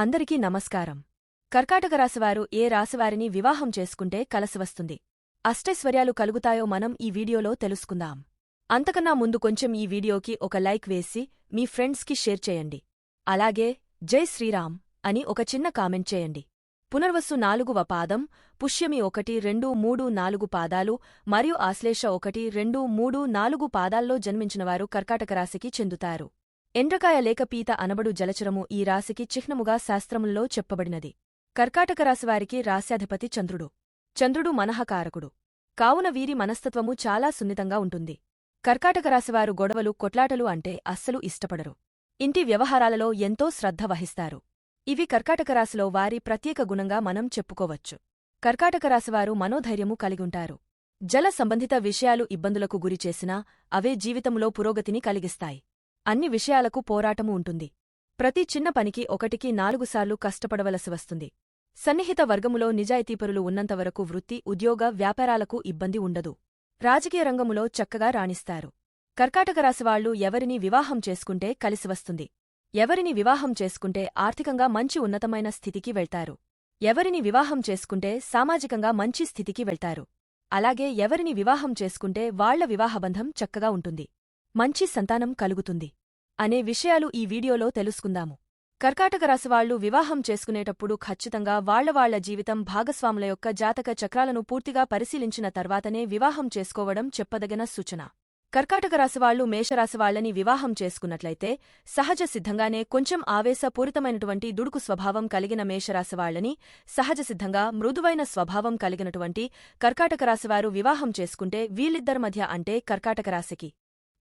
అందరికీ నమస్కారం. కర్కాటక రాశివారు ఏ రాశివారిని వివాహం చేసుకుంటే కలసివస్తుంది అష్టైశ్వర్యాలు కలుగుతాయో మనం ఈ వీడియోలో తెలుసుకుందాం. అంతకన్నా ముందు కొంచెం ఈ వీడియోకి ఒక లైక్ వేసి మీ ఫ్రెండ్స్కి షేర్ చేయండి. అలాగే జై శ్రీరామ్ అని ఒక చిన్న కామెంట్ చేయండి. పునర్వస్సు నాలుగువ పాదం పుష్యమి ఒకటి రెండు మూడు నాలుగు పాదాలు మరియు ఆశ్లేష ఒకటి రెండు మూడు నాలుగు పాదాల్లో జన్మించినవారు కర్కాటక రాశికి చెందుతారు. ఎండ్రకాయ లేక పీత అనబడు జలచరము ఈ రాశికి చిహ్నముగా శాస్త్రముల్లో చెప్పబడినది. కర్కాటక రాశివారికి రాశ్యాధిపతి చంద్రుడు. చంద్రుడు మనహకారకుడు కావున వీరి మనస్తత్వము చాలా సున్నితంగా ఉంటుంది. కర్కాటక రాశివారు గొడవలు కొట్లాటలు అంటే అస్సలు ఇష్టపడరు. ఇంటి వ్యవహారాలలో ఎంతో శ్రద్ధ వహిస్తారు. ఇవి కర్కాటక రాశిలో వారి ప్రత్యేక గుణంగా మనం చెప్పుకోవచ్చు. కర్కాటక రాశివారు మనోధైర్యము కలిగుంటారు. జల సంబంధిత విషయాలు ఇబ్బందులకు గురిచేసినా అవే జీవితంలో పురోగతిని కలిగిస్తాయి. అన్ని విషయాలకు పోరాటము ఉంటుంది. ప్రతి చిన్న పనికి ఒకటికి నాలుగుసార్లు కష్టపడవలసి వస్తుంది. సన్నిహిత వర్గములో నిజాయితీపరులు ఉన్నంతవరకు వృత్తి ఉద్యోగ వ్యాపారాలకు ఇబ్బంది ఉండదు. రాజకీయ రంగములో చక్కగా రాణిస్తారు. కర్కాటక రాశివాళ్ళు ఎవరిని వివాహం చేసుకుంటే కలిసివస్తుంది ఎవరిని వివాహం చేసుకుంటే ఆర్థికంగా మంచి ఉన్నతమైన స్థితికి వెళ్తారు. ఎవరిని వివాహం చేసుకుంటే సామాజికంగా మంచి స్థితికి వెళ్తారు. అలాగే ఎవరిని వివాహం చేసుకుంటే వాళ్ళ వివాహబంధం చక్కగా ఉంటుంది. మంచి సంతానం కలుగుతుంది అనే విషయాలు ఈ వీడియోలో తెలుసుకుందాము. కర్కాటక రాశివాళ్ళు వివాహం చేసుకునేటప్పుడు ఖచ్చితంగా వాళ్ళవాళ్ళ జీవితం భాగస్వాముల యొక్క జాతక చక్రాలను పూర్తిగా పరిశీలించిన తర్వాతనే వివాహం చేసుకోవడం చెప్పదగిన సూచన. కర్కాటక రాశివాళ్ళు మేషరాశివాళ్ళని వివాహం చేసుకున్నట్లయితే సహజ సిద్ధంగానే కొంచెం ఆవేశపూరితమైనటువంటి దుడుకు స్వభావం కలిగిన మేషరాశివాళ్ళని సహజ సిద్ధంగా మృదువైన స్వభావం కలిగినటువంటి కర్కాటక రాశివారు వివాహం చేసుకుంటే వీళ్ళిద్దరి మధ్య అంటే కర్కాటక రాశికి.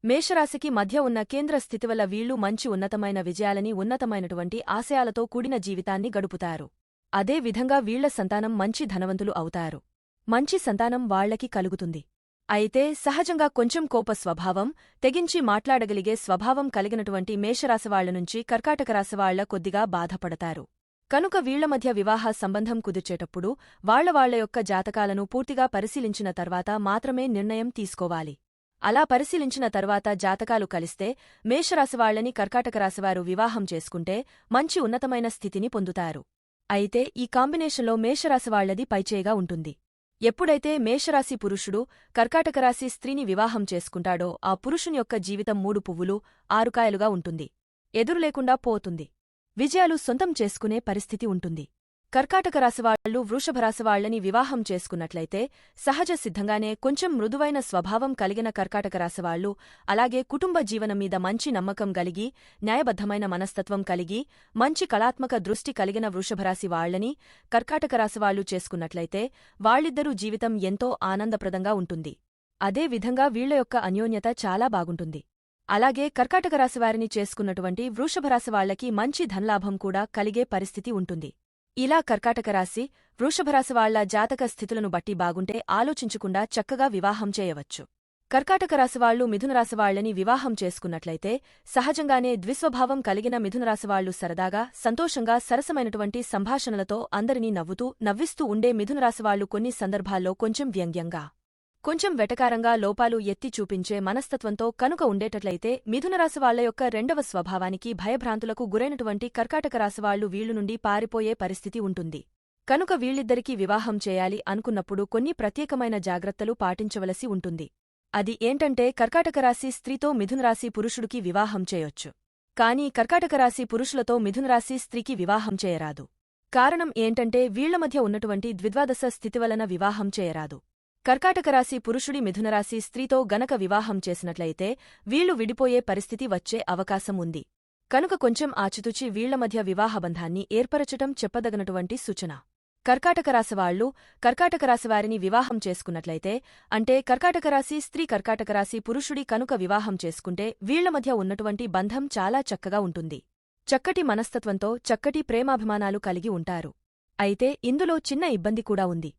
మేషరాశికి మధ్య ఉన్న కేంద్ర స్థితి వల్ల వీళ్ళు మంచి ఉన్నతమైన విజయాలని ఉన్నతమైనటువంటి ఆశయాలతో కూడిన జీవితాన్ని గడుపుతారు. అదే విధంగా వీళ్ళ సంతానం మంచి ధనవంతులు అవుతారు. మంచి సంతానం వాళ్ళకి కలుగుతుంది. అయితే సహజంగా కొంచెం కోప స్వభావం తెగించి మాట్లాడగలిగే స్వభావం కలిగినటువంటి మేషరాశివాళ్ళ నుంచి కర్కాటకరాశివాళ్ళ కొద్దిగా బాధపడతారు. కనుక వీళ్ళ మధ్య వివాహ సంబంధం కుదిర్చేటప్పుడు వాళ్ళ వాళ్ళ యొక్క జాతకాలను పూర్తిగా పరిశీలించిన తర్వాత మాత్రమే నిర్ణయం తీసుకోవాలి. అలా పరిశీలించిన తర్వాత జాతకాలు కలిస్తే మేషరాశివాళ్ళని కర్కాటక రాశివారు వివాహం చేసుకుంటే మంచి ఉన్నతమైన స్థితిని పొందుతారు. అయితే ఈ కాంబినేషన్లో మేషరాశివాళ్ళది పైచేయిగా ఉంటుంది. ఎప్పుడైతే మేషరాశి పురుషుడు కర్కాటకరాశి స్త్రీని వివాహం చేసుకుంటాడో ఆ పురుషుని యొక్క జీవితం మూడు పువ్వులు ఆరుకాయలుగా ఉంటుంది. ఎదురులేకుండా పోతుంది. విజయాలు సొంతం చేసుకునే పరిస్థితి ఉంటుంది. కర్కాటక రాశివాళ్ళు వృషభరాశివాళ్ళని వివాహం చేసుకున్నట్లయితే సహజ సిద్ధంగానే కొంచెం మృదువైన స్వభావం కలిగిన కర్కాటక రాశివాళ్ళు అలాగే కుటుంబ జీవనం మీద మంచి నమ్మకం కలిగి న్యాయబద్ధమైన మనస్తత్వం కలిగి మంచి కళాత్మక దృష్టి కలిగిన వృషభరాశి వాళ్ళని కర్కాటక రాశివాళ్ళు చేసుకున్నట్లయితే వాళ్ళిద్దరూ జీవితం ఎంతో ఆనందప్రదంగా ఉంటుంది. అదే విధంగా వీళ్ళ యొక్క అన్యోన్యత చాలా బాగుంటుంది. అలాగే కర్కాటక రాశివారిని చేసుకున్నటువంటి వృషభరాశివాళ్ళకి మంచి ధనలాభం కూడా కలిగే పరిస్థితి ఉంటుంది. ఇలా కర్కాటక రాశి జాతక స్థితులను బట్టి బాగుంటే ఆలోచించకుండా చక్కగా వివాహం చేయవచ్చు. కర్కాటక రాశివాళ్ళు మిథునరాశివాళ్ళని వివాహం చేసుకున్నట్లయితే సహజంగానే ద్విస్వభావం కలిగిన మిథునరాశివాళ్ళు సరదాగా సంతోషంగా సరసమైనటువంటి సంభాషణలతో అందరినీ నవ్వుతూ నవ్విస్తూ ఉండే మిథునరాశివాళ్ళు కొన్ని సందర్భాల్లో కొంచెం వ్యంగ్యంగా. కొంచెం వెటకారంగా లోపాలు ఎత్తి చూపించే మనస్తత్వంతో కనుక ఉండేటట్లయితే మిథునరాశి వాళ్ళ యొక్క రెండవ స్వభావానికి భయభ్రాంతులకు గురైనటువంటి కర్కాటక రాశివాళ్ళు వీళ్ళు నుండి పారిపోయే పరిస్థితి ఉంటుంది. కనుక వీళ్ళిద్దరికీ వివాహం చేయాలి అనుకున్నప్పుడు కొన్ని ప్రత్యేకమైన జాగ్రత్తలు పాటించవలసి ఉంటుంది. అది ఏంటంటే కర్కాటక రాశి స్త్రీతో మిథునరాశి పురుషుడికి వివాహం చేయొచ్చు. కానీ కర్కాటక రాశి పురుషులతో మిథునరాశి స్త్రీకి వివాహం చేయరాదు. కారణం ఏంటంటే వీళ్ళ మధ్య ఉన్నటువంటి ద్విద్వాదశ స్థితి వలన వివాహం చేయరాదు. కర్కాటక రాశి పురుషుడి మిథునరాశి స్త్రీతో గనక వివాహం చేసినట్లయితే వీళ్ళు విడిపోయే పరిస్థితి వచ్చే అవకాశం ఉంది. కనుక కొంచెం ఆచితూచి వీళ్ళ మధ్య వివాహబంధాన్ని ఏర్పరచటం చెప్పదగనటువంటి సూచన. కర్కాటక రాశివాళ్ళు కర్కాటక రాశివారిని వివాహం చేసుకున్నట్లయితే అంటే కర్కాటక రాశి స్త్రీ కర్కాటక రాశి పురుషుడి కనుక వివాహం చేసుకుంటే వీళ్ళ మధ్య ఉన్నటువంటి బంధం చాలా చక్కగా ఉంటుంది. చక్కటి మనస్తత్వంతో చక్కటి ప్రేమాభిమానాలు కలిగి ఉంటారు. అయితే ఇందులో చిన్న ఇబ్బంది కూడా ఉంది.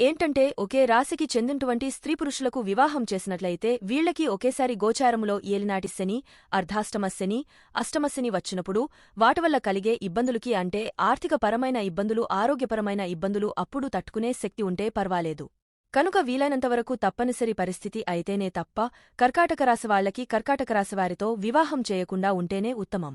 ఏంటంటే ఒకే రాశికి చెందినటువంటి స్త్రీపురుషులకు వివాహం చేసినట్లయితే వీళ్ళకి ఒకేసారి గోచారములో ఏలినాటి శని అర్ధాష్టమశని అష్టమశని వచ్చినప్పుడు వాటివల్ల కలిగే ఇబ్బందులకి అంటే ఆర్థికపరమైన ఇబ్బందులు ఆరోగ్యపరమైన ఇబ్బందులు అప్పుడు తట్టుకునే శక్తి ఉంటే పర్వాలేదు. కనుక వీలైనంతవరకు తప్పనిసరి పరిస్థితి అయితేనే తప్ప కర్కాటక రాశివాళ్ళకి కర్కాటక రాశివారితో వివాహం చేయకుండా ఉంటేనే ఉత్తమం.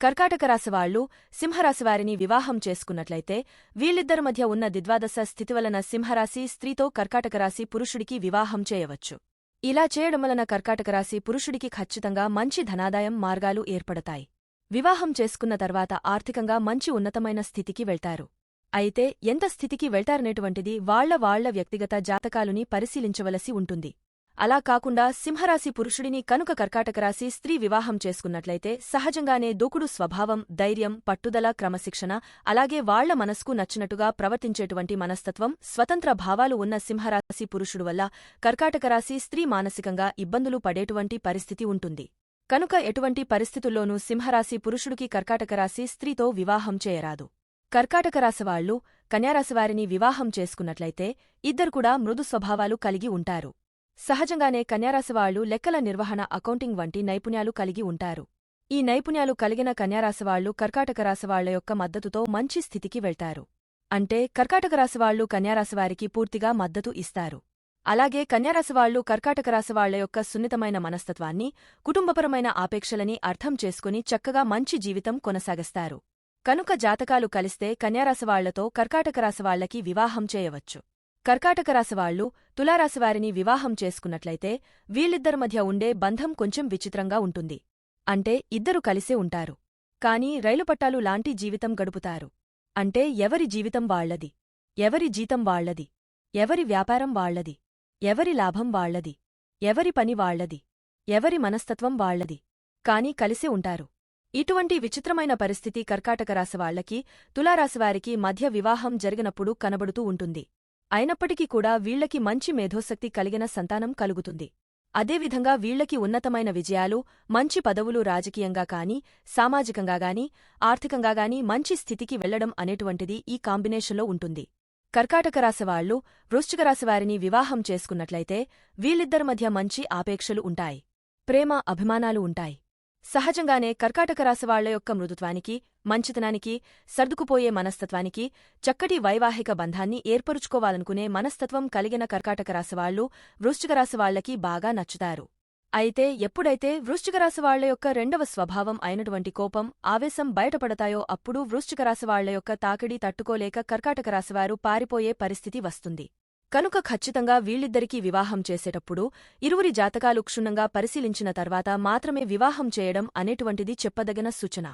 కర్కాటక రాశి వాళ్ళు సింహరాశి వారిని వివాహం చేసుకున్నట్లయితే వీళ్ళిద్దరి మధ్య ఉన్న దిద్వాదశ స్థితి వలన సింహరాశి స్త్రీతో కర్కాటక రాశి పురుషుడికి వివాహం చేయవచ్చు. ఇలా చేయడం వలన కర్కాటక రాశి పురుషుడికి ఖచ్చితంగా మంచి ధనాదాయం మార్గాలు ఏర్పడతాయి. వివాహం చేసుకున్న తర్వాత ఆర్థికంగా మంచి ఉన్నతమైన స్థితికి వెళ్తారు. అయితే ఎంత స్థితికి వెళ్తారనేటువంటిది వాళ్ళ వాళ్ళ వ్యక్తిగత జాతకాలుని పరిశీలించవలసి ఉంటుంది. అలా కాకుండా సింహరాశి పురుషుడిని కనుక కర్కాటక రాశి స్త్రీ వివాహం చేసుకున్నట్లయితే సహజంగానే దూకుడు స్వభావం ధైర్యం పట్టుదల క్రమశిక్షణ అలాగే వాళ్ళ మనస్కు నచ్చినట్టుగా ప్రవర్తించేటువంటి మనస్తత్వం స్వతంత్ర భావాలు ఉన్న సింహరాశి పురుషుడు వల్ల కర్కాటక రాశి స్త్రీ మానసికంగా ఇబ్బందులు పడేటువంటి పరిస్థితి ఉంటుంది. కనుక ఎటువంటి పరిస్థితుల్లోనూ సింహరాశి పురుషుడికి కర్కాటక రాశి స్త్రీతో వివాహం చేయరాదు. కర్కాటక రాశివాళ్ళు కన్యారాశివారిని వివాహం చేసుకున్నట్లయితే ఇద్దరు కూడా మృదు స్వభావాలు కలిగి ఉంటారు. సహజంగానే కన్యారాశివాళ్ళు లెక్కల నిర్వహణ అకౌంటింగ్ వంటి నైపుణ్యాలు కలిగి ఉంటారు. ఈ నైపుణ్యాలు కలిగిన కన్యారాశివాళ్ళు కర్కాటక రాశివాళ్ళ యొక్క మద్దతుతో మంచి స్థితికి వెళ్తారు. అంటే కర్కాటక రాశివాళ్ళు కన్యారాశివారికి పూర్తిగా మద్దతు ఇస్తారు. అలాగే కన్యారాశివాళ్ళు కర్కాటక రాశివాళ్ళ యొక్క సున్నితమైన మనస్తత్వాన్ని కుటుంబపరమైన ఆపేక్షలని అర్థం చేసుకుని చక్కగా మంచి జీవితం కొనసాగిస్తారు. కనుక జాతకాలు కలిస్తే కన్యారాశివాళ్ళతో కర్కాటక రాశివాళ్ళకి వివాహం చేయవచ్చు. కర్కాటక రాశివాళ్ళు తులారాశివారిని వివాహం చేసుకున్నట్లయితే వీళ్ళిద్దరి మధ్య ఉండే బంధం కొంచెం విచిత్రంగా ఉంటుంది. అంటే ఇద్దరు కలిసే ఉంటారు. కాని రైలుపట్టాలు లాంటి జీవితం గడుపుతారు. అంటే ఎవరి జీవితం వాళ్ళది ఎవరి జీతం వాళ్ళది ఎవరి వ్యాపారం వాళ్ళది ఎవరి లాభం వాళ్ళది ఎవరి పని వాళ్ళది ఎవరి మనస్తత్వం వాళ్ళది కాని కలిసే ఉంటారు. ఇటువంటి విచిత్రమైన పరిస్థితి కర్కాటక రాశివాళ్ళకి తులారాశివారికి మధ్య వివాహం జరిగినప్పుడు కనబడుతూ ఉంటుంది. అయినప్పటికీ కూడా వీళ్ళకి మంచి మేధోశక్తి కలిగిన సంతానం కలుగుతుంది. అదేవిధంగా వీళ్ళకి ఉన్నతమైన విజయాలు మంచి పదవులు రాజకీయంగా కాని సామాజికంగా గాని ఆర్థికంగా గాని మంచి స్థితికి వెళ్ళడం అనేటువంటిది ఈ కాంబినేషన్లో ఉంటుంది. కర్కాటక రాశివాళ్ళు వృశ్చిక రాశివారిని వివాహం చేసుకున్నట్లయితే వీళ్ళిద్దరి మధ్య మంచి ఆపేక్షలు ఉంటాయి. ప్రేమ అభిమానాలు ఉంటాయి. సహజంగానే కర్కాటక రాశివాళ్ళ యొక్క మృదుత్వానికి మంచితనానికి సర్దుకుపోయే మనస్తత్వానికి చక్కటి వైవాహిక బంధాన్ని ఏర్పరుచుకోవాలనుకునే మనస్తత్వం కలిగిన కర్కాటక రాశివాళ్ళు వృశ్చిక రాశివాళ్ళకి బాగా నచ్చుతారు. అయితే ఎప్పుడైతే వృశ్చిక రాశివాళ్ళ యొక్క రెండవ స్వభావం అయినటువంటి కోపం ఆవేశం బయటపడతాయో అప్పుడు వృశ్చిక రాశివాళ్ళ యొక్క తాకిడి తట్టుకోలేక కర్కాటక రాశివారు పారిపోయే పరిస్థితి వస్తుంది. కనుక ఖచ్చితంగా వీళ్ళిద్దరికీ వివాహం చేసేటప్పుడు ఇరువురి జాతకాలు క్షుణ్ణంగా పరిశీలించిన తర్వాత మాత్రమే వివాహం చేయడం అనేటువంటిది చెప్పదగిన సూచన.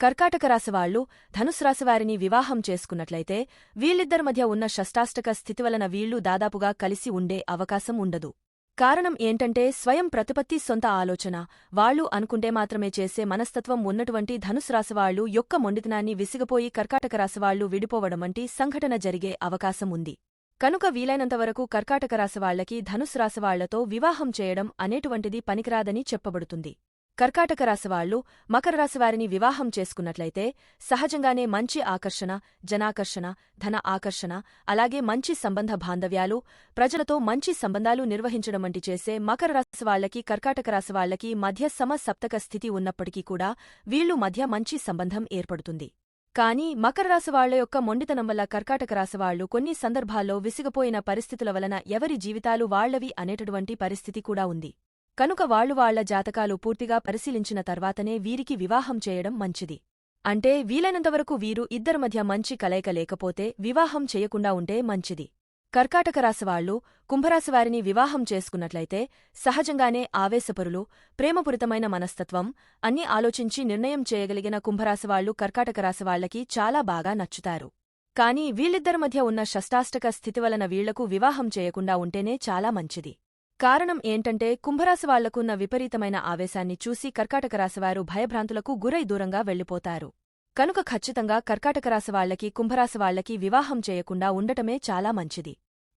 కర్కాటక రాశివాళ్ళు ధనుస్రాశివారిని వివాహం చేసుకున్నట్లయితే వీళ్ళిద్దరి మధ్య ఉన్న షష్టాష్టక స్థితి వలన వీళ్ళు దాదాపుగా కలిసి ఉండే అవకాశం ఉండదు. కారణం ఏంటంటే స్వయం ప్రతిపత్తి సొంత ఆలోచన. వాళ్ళు అనుకుంటే మాత్రమే చేసే మనస్తత్వం ఉన్నటువంటి ధనుస్రాశివాళ్ళు యొక్క మొండితనాన్ని విసిగపోయి కర్కాటక రాశివాళ్ళు విడిపోవడమంటి సంఘటన జరిగే అవకాశం ఉంది. కనుక వీలైనంతవరకు కర్కాటక రాశివాళ్ళకి ధనుసు రాశివాళ్ళతో వివాహం చేయడం అనేటువంటిది పనికిరాదని చెప్పబడుతుంది. కర్కాటక రాశివాళ్ళు మకర రాశివారిని వివాహం చేసుకున్నట్లయితే సహజంగానే మంచి ఆకర్షణ జనాకర్షణ ధన ఆకర్షణ అలాగే మంచి సంబంధ బాంధవ్యాలు ప్రజలతో మంచి సంబంధాలు నిర్వహించడం వంటి చేసే మకర రాశివాళ్ళకి కర్కాటక రాశివాళ్ళకి మధ్య సమసప్తక స్థితి ఉన్నప్పటికీ కూడా వీళ్ళు మధ్య మంచి సంబంధం ఏర్పడుతుంది. కానీ మకర రాశివాళ్ళ యొక్క మొండితనం వల్ల కర్కాటక రాశివాళ్ళు కొన్ని సందర్భాల్లో విసిగపోయిన పరిస్థితుల వలన ఎవరి జీవితాలు వాళ్ళవి అనేటటువంటి పరిస్థితి కూడా ఉంది. కనుక వాళ్ళు వాళ్ళ జాతకాలు పూర్తిగా పరిశీలించిన తర్వాతనే వీరికి వివాహం చేయడం మంచిది. అంటే వీలైనంతవరకు వీరు ఇద్దరి మధ్య మంచి కలయిక లేకపోతే వివాహం చేయకుండా ఉంటే మంచిది. కర్కాటక రాశివాళ్ళు కుంభరాశివారిని వివాహం చేసుకున్నట్లయితే సహజంగానే ఆవేశపరులు ప్రేమపురితమైన మనస్తత్వం అన్నీ ఆలోచించి నిర్ణయం చేయగలిగిన కుంభరాశివాళ్ళు కర్కాటక రాశివాళ్ళకి చాలా బాగా నచ్చుతారు. కాని వీళ్ళిద్దరి మధ్య ఉన్న షష్టాష్టక స్థితి వలన వీళ్ళకు వివాహం చేయకుండా ఉంటేనే చాలా మంచిది. కారణం ఏంటంటే కుంభరాశివాళ్ళకున్న విపరీతమైన ఆవేశాన్ని చూసి కర్కాటక రాశివారు భయభ్రాంతులకు గురై దూరంగా వెళ్ళిపోతారు కనుక ఖచ్చితంగా కర్కాటక రాశివాళ్ళకి కుంభరాశివాళ్ళకి వివాహం చేయకుండా ఉండటమే చాలా మంచిది.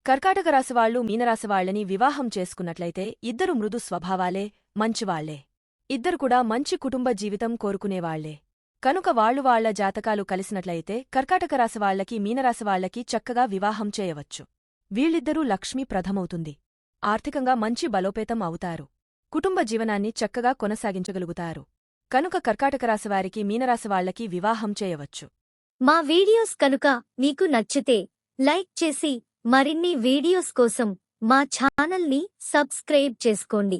కర్కాటక రాశివాళ్ళు మీనరాశివాళ్ళని వివాహం చేసుకున్నట్లయితే ఇద్దరు మృదు స్వభావాలే మంచివాళ్ళే. ఇద్దరు కూడా మంచి కుటుంబ జీవితం కోరుకునేవాళ్ళే. కనుక వాళ్ళు వాళ్ళ జాతకాలు కలిసినట్లయితే కర్కాటక రాశివాళ్ళకి మీనరాశివాళ్ళకి చక్కగా వివాహం చేయవచ్చు. వీళ్ళిద్దరూ లక్ష్మీ ప్రథమవుతుంది. ఆర్థికంగా మంచి బలోపేతం అవుతారు. కుటుంబ జీవనాన్ని చక్కగా కొనసాగించగలుగుతారు. కనుక కర్కాటక రాశివారికి మీనరాశివాళ్ళకి వివాహం చేయవచ్చు. మా వీడియోస్ కనుక మీకు నచ్చితే లైక్ చేసి మరిన్ని వీడియోస్ కోసం మా ఛానల్ని సబ్స్క్రైబ్ చేసుకోండి.